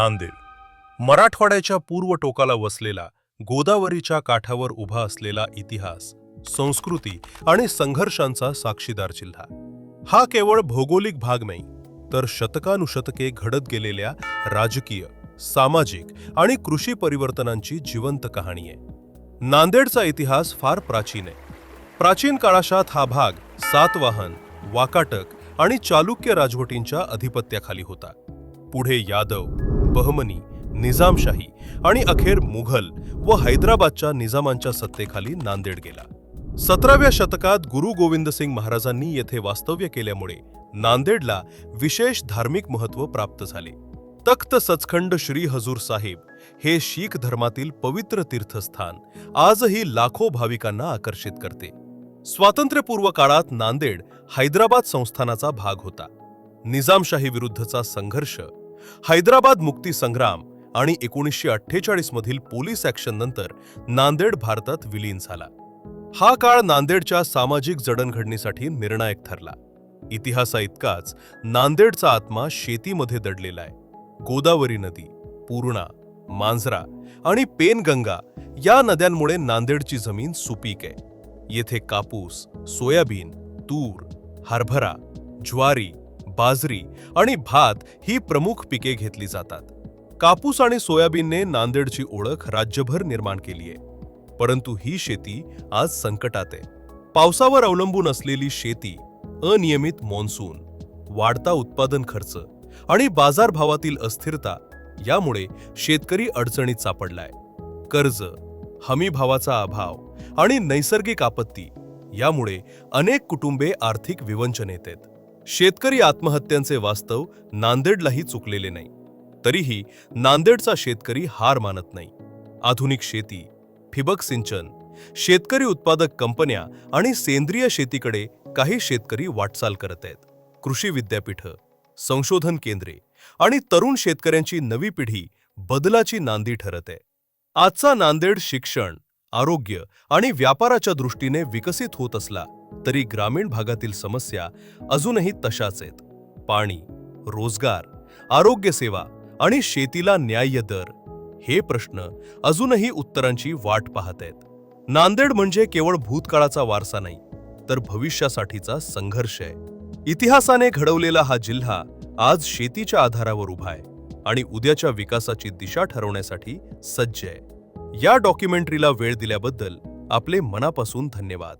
नांदेड. मराठवाड्याच्या पूर्व टोकाला वसलेला गोदावरीच्या काठावर उभा असलेला इतिहास संस्कृती आणि संघर्षांचा साक्षीदार जिल्हा. हा केवळ भौगोलिक भाग नाही तर शतकानुशतके घडत गेलेल्या राजकीय सामाजिक आणि कृषी परिवर्तनांची जिवंत कहाणी आहे. नांदेडचा इतिहास फार प्राचीन आहे. प्राचीन काळाशात हा भाग सातवाहन वाकाटक आणि चालुक्य राजवटींच्या अधिपत्याखाली होता. पुढे यादव बहमनी निजामशाही आणि अखेर मुघल व हैदराबादच्या निजामांच्या सत्तेखाली नांदेड गेला. सतराव्या शतकात गुरु गोविंद सिंग महाराजांनी येथे वास्तव्य केल्यामुळे नांदेडला विशेष धार्मिक महत्त्व प्राप्त झाले. तख्त सचखंड श्री हजूर साहेब हे शीख धर्मातील पवित्र तीर्थस्थान आजही लाखो भाविकांना आकर्षित करते. स्वातंत्र्यपूर्व काळात नांदेड हैदराबाद संस्थानाचा भाग होता. निजामशाही विरुद्धचा संघर्ष हैदराबाद मुक्ती संग्राम आणि एकोणीसशे अठ्ठेचाळीस मधील पोलीस ॲक्शन नंतर नांदेड भारतात विलीन झाला. हा काळ नांदेडच्या सामाजिक जडणघडणीसाठी निर्णायक ठरला. इतिहासा इतकाच नांदेडचा आत्मा शेतीमध्ये दडलेला आहे. गोदावरी नदी पूर्णा मांजरा आणि पेनगंगा या नद्यांमुळे नांदेडची जमीन सुपीक आहे. येथे कापूस सोयाबीन तूर हरभरा ज्वारी बाजरी आणि भात ही प्रमुख पिके घेतली जातात. कापूस आणि सोयाबीनने नांदेडची ओळख राज्यभर निर्माण केली आहे. परंतु ही शेती आज संकटात आहे. पावसावर अवलंबून असलेली शेती अनियमित मॉन्सून वाढता उत्पादन खर्च आणि बाजारभावातील अस्थिरता यामुळे शेतकरी अडचणीत सापडलाय. कर्ज हमीभावाचा अभाव आणि नैसर्गिक आपत्ती यामुळे अनेक कुटुंबे आर्थिक विवंचनेत आहेत. शेतकरी आत्महत्यांचे वास्तव नांदेडलाही चुकलेले नाही. तरीही नांदेडचा शेतकरी हार मानत नाही. आधुनिक शेती ठिबक सिंचन शेतकरी उत्पादक कंपन्या आणि सेंद्रिय शेतीकडे काही शेतकरी वाटचाल करत आहेत. कृषी विद्यापीठं संशोधन केंद्रे आणि तरुण शेतकऱ्यांची नवी पिढी बदलाची नांदी ठरत आहे. आजचा नांदेड शिक्षण आरोग्य आणि व्यापाराच्या दृष्टीने विकसित होत असला तरी ग्रामीण भागातील समस्या अजूनही तशाच आहेत. पाणी रोजगार आरोग्य सेवा आणि शेतीला न्याय्य दर हे प्रश्न अजूनही उत्तरांची वाट पाहत आहेत. नांदेड म्हणजे केवळ भूतकाळाचा वारसा नाही तर भविष्यासाठीचा संघर्ष आहे. इतिहासाने घडवलेला हा जिल्हा आज शेतीच्या आधारावर उभा आहे आणि उद्याच्या विकासाची दिशा ठरवण्यासाठी सज्ज आहे. या डॉक्युमेंटरीला वेळ दिल्याबद्दल आपले मनापासून धन्यवाद.